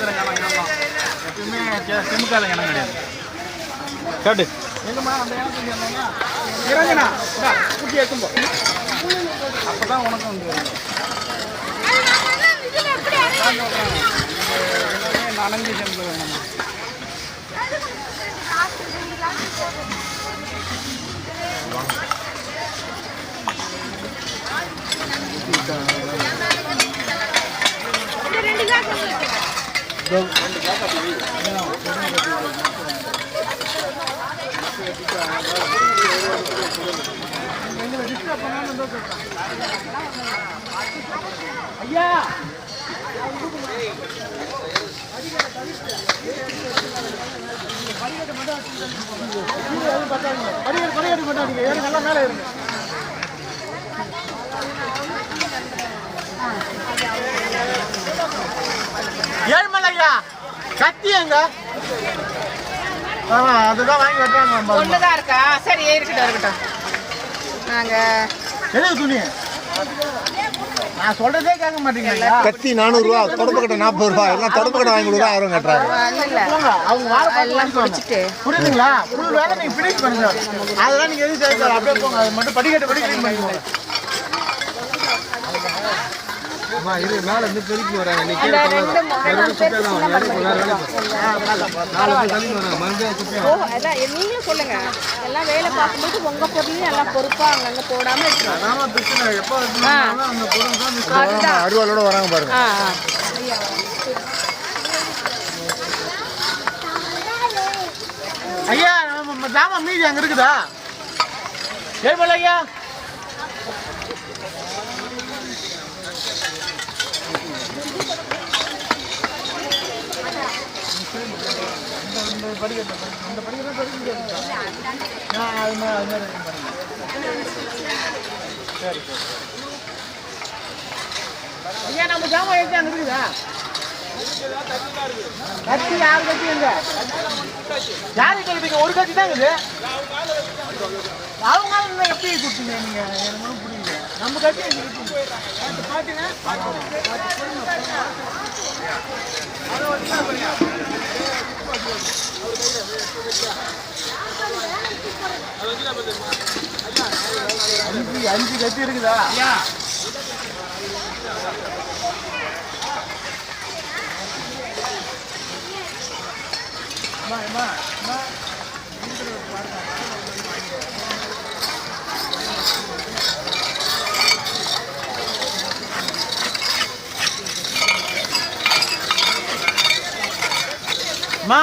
திமுக இடம் கிடையாது கேட்டு எங்கம்மா அந்த இடத்துக்கு சொன்னீங்க இறங்குண்ணா இந்தா, குட்டி எடுத்தும்போ அப்போ தான் உனக்கு வந்து எல்லாமே நனைஞ்சு சென்று வேணும் ஐயா. படிக்கட்டு படிக்கட்டு கொண்டாடிங்க ஏறு நல்லா மேலே இருங்க ஏழ்மலையா கத்தி எங்க ஆமா அதுதான் வாங்கி வெட்டுறாங்க ஒண்ணுதான் இருக்கா? சரி இருக்கட்டும் இருக்கட்டும். நாங்க எது துணி? நான் சொல்றதே கேட்க மாட்டீங்களா கத்தி நானூறுரூவா தொடப்பு கட்டை நாற்பது ரூபா எல்லாம் தொடப்பு கட்டை வாங்கி கொடுத்தா ஆயிரம் போங்க அவங்க எல்லாம் பிடிச்சிட்டு புரியுதுங்களா? ஃபுல் வேலை நீங்க ஃபினிஷ் பண்ணுங்க. அதெல்லாம் நீங்க எதுவும் செய்ய அப்படியே போங்க அது மட்டும் படிக்கட்டு படி க்ளீன் பண்ணிக்கோங்க. அம்மா இது மேல இருந்து பெருக்கி வராங்க நீ அந்த ரெண்டு மூ- ரெண்டு பேர் சின்ன பசங்க. நாலு பேர் தள்ளி வராங்க மறுபடியும் குப்பையா ஓ அதான் நீங்களும் சொல்லுங்க. எல்லாம் வேலை பார்க்கும்போது உங்க பொருளையும் எல்லாம் பொறுப்பா அங்கங்க போடாம இருக்கணும் அதாம பிரச்சனை. எப்போ இருந்தாலும் அந்த பொருள் தான் miss அதுதான். அருவாளோட வராங்க பாருங்க. ஐயா நம்ம ஜாமான் மீதி அங்க இருக்குதா? ஏழ்மலை ஐயா அந்த படிக்கட்டு அந்த படிக்கட்டு படிக்க முடியாது. நான் அது மாதிரி அது மாதிரி சரி சரி ஐயா நம்ம ஜாமான் எடுத்து அங்கே இருக்குதா? கட்சி யார் கட்சி எங்க ஜாதி கல்விக்கு ஒரு கட்சி தான் இருக்குது. அவங்க ஆளுங்க எப்படி கொடுத்தீங்க நீங்க. எனக்கு ஒன்றும் புரியல. நம்ம கட்சி எங்க இருக்கு? பாத்தீங்க அஞ்சு கத்தி இருக்குதா? அம்மா அம்மா அம்மா. அம்மா